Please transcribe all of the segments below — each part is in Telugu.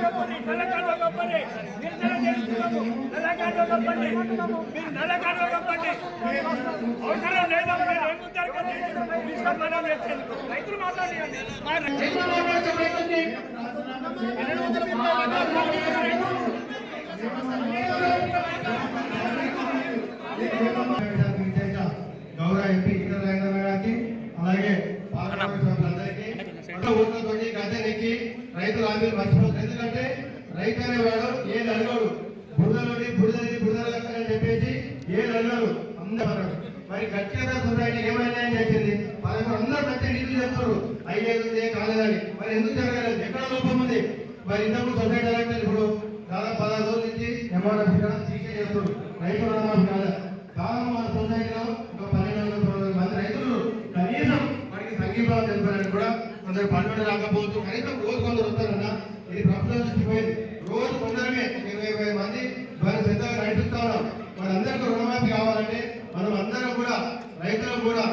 కప్పండి నల్లకాండ కప్పండి నిరసన చేస్తున్నాము నల్లకాండ కప్పండి మీరు నల్లకాండ కప్పండి అవసరం లేదా మీరు రైతులు మాట్లాడండి గౌరవ ఎంపీ ఇతర రంగం అలాగే పాలక సభ్యులందరికీ పంట హామీలు మర్చిపోతుంది ఎందుకంటే రైతు అనేవాడు ఏది అడగడు బురదలోని బురదని బురదలు అని చెప్పేసి ఏది అడగడు అందరూ మరి గట్టిగా సొసైటీ ఏమైనా అని చెప్పింది పదకొండు అందరూ మంచి నీళ్ళు చెప్తారు అయ్యేది కాలేదని. మరి ఎందుకు జరగలేదు? ఎక్కడ లోపం ఉంది? మరి ఇంతకు సొసైటీ ఎలక్షన్ ఇప్పుడు దాదాపు పదహారు రోజుల నుంచి ఎంఆర్ఎఫ్ తీసే చేస్తారు రైతు రుణమాఫీ కాలేదు. కాలం మన సొసైటీలో ఒక పన్నెండు వందల పదహారు మంది రైతులు కనీసం వారికి సంఘీభావం తెలిపారని కూడా కొందరు పన్నెండు రాకపోవచ్చు. కనీసం రోజు కొందరు వస్తారన్న ఇది ప్రభుత్వం దృష్టి పోయింది. రోజు కొందరమే ఇరవై ఇరవై మంది వారి సిద్ధంగా నడిపిస్తా ఉన్నాం మనందరికీ రుణమాఫీ కావాలంటే మనం అందరం కూడా రైతులు కూడా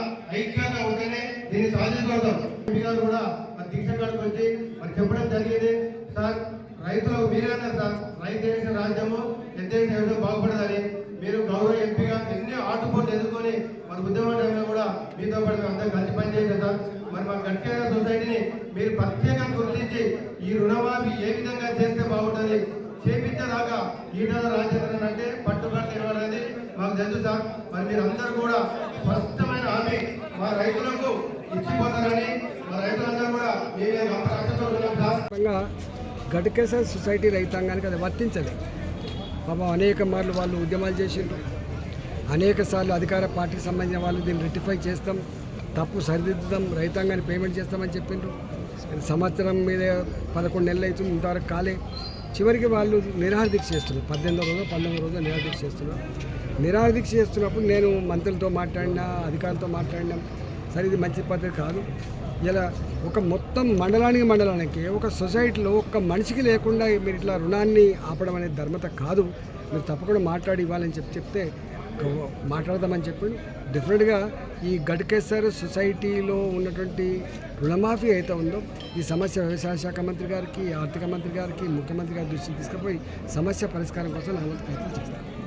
ఐక్యంగా ఉంటేనే దీన్ని సాధించగలుగుతాం. గారు కూడా మరి దీక్ష కాడికి వచ్చి మరి చెప్పడం జరిగింది. సార్ రైతులకు మీరే సార్ రైతు రాజ్యము ఎంత బాగుపడదని మీరు గౌరవ ఎంపీగా ఎన్ని ఆటుపోట్లు ఎదుర్కొని మన ఉద్యమ టైంలో కూడా మీతో పాటు మేము అందరం కలిసి పనిచేయాలి సార్ మరి మా గట్టిగా సొసైటీని మీరు ప్రత్యేకంగా గుర్తించి ఈ రుణమాఫీ ఏ విధంగా చేస్తే బాగుంటుంది చేపించేదాకా ఈటల రాజేంద్రన్ అంటే పట్టుబడి ఇవ్వాలనేది మాకు తెలుసు సార్. మరి మీరు అందరూ కూడా స్పష్టమైన హామీ మా రైతులకు ఇచ్చిపోతారని మా రైతులందరూ కూడా మేము రాష్ట్రంలో ఉన్నాం సార్. సొసైటీ రైతాంగానికి అది వర్తించదు. పాపం అనేక మార్లు వాళ్ళు ఉద్యమాలు చేసిండ్రు. అనేక సార్లు అధికార పార్టీకి సంబంధించిన వాళ్ళు దీన్ని రెక్టిఫై చేస్తాం తప్పు సరిదిద్దుతాం రైతాంగాన్ని పేమెంట్ చేస్తామని చెప్పిండ్రు. సంవత్సరం మీద పదకొండు నెలలు అవుతుంది ఇంతవరకు కాలే. చివరికి వాళ్ళు నిరాహారదీక్ష చేస్తున్నారు. పద్దెనిమిదో రోజు పంతొమ్మిదో రోజు నిరాహార చేస్తున్నారు. నిరాహార చేస్తున్నప్పుడు నేను మంత్రులతో మాట్లాడినా అధికారులతో మాట్లాడినా సరే ఇది మంచి పద్ధతి కాదు. ఇలా ఒక మొత్తం మండలానికి మండలానికి ఒక సొసైటీలో ఒక్క మనిషికి లేకుండా మీరు ఇట్లా రుణాన్ని ఆపడం అనేది ధర్మత కాదు. మీరు తప్పకుండా మాట్లాడి ఇవ్వాలని చెప్పి చెప్తే మాట్లాడదామని చెప్పి డెఫినెట్గా ఈ గడ్కేసర్ సొసైటీలో ఉన్నటువంటి రుణమాఫీ అయితే ఉందో ఈ సమస్య వ్యవసాయ శాఖ మంత్రి గారికి ఆర్థిక మంత్రి గారికి ముఖ్యమంత్రి గారి దృష్టికి తీసుకుపోయి సమస్య పరిష్కారం కోసం నా ప్రయత్నం చేస్తాను.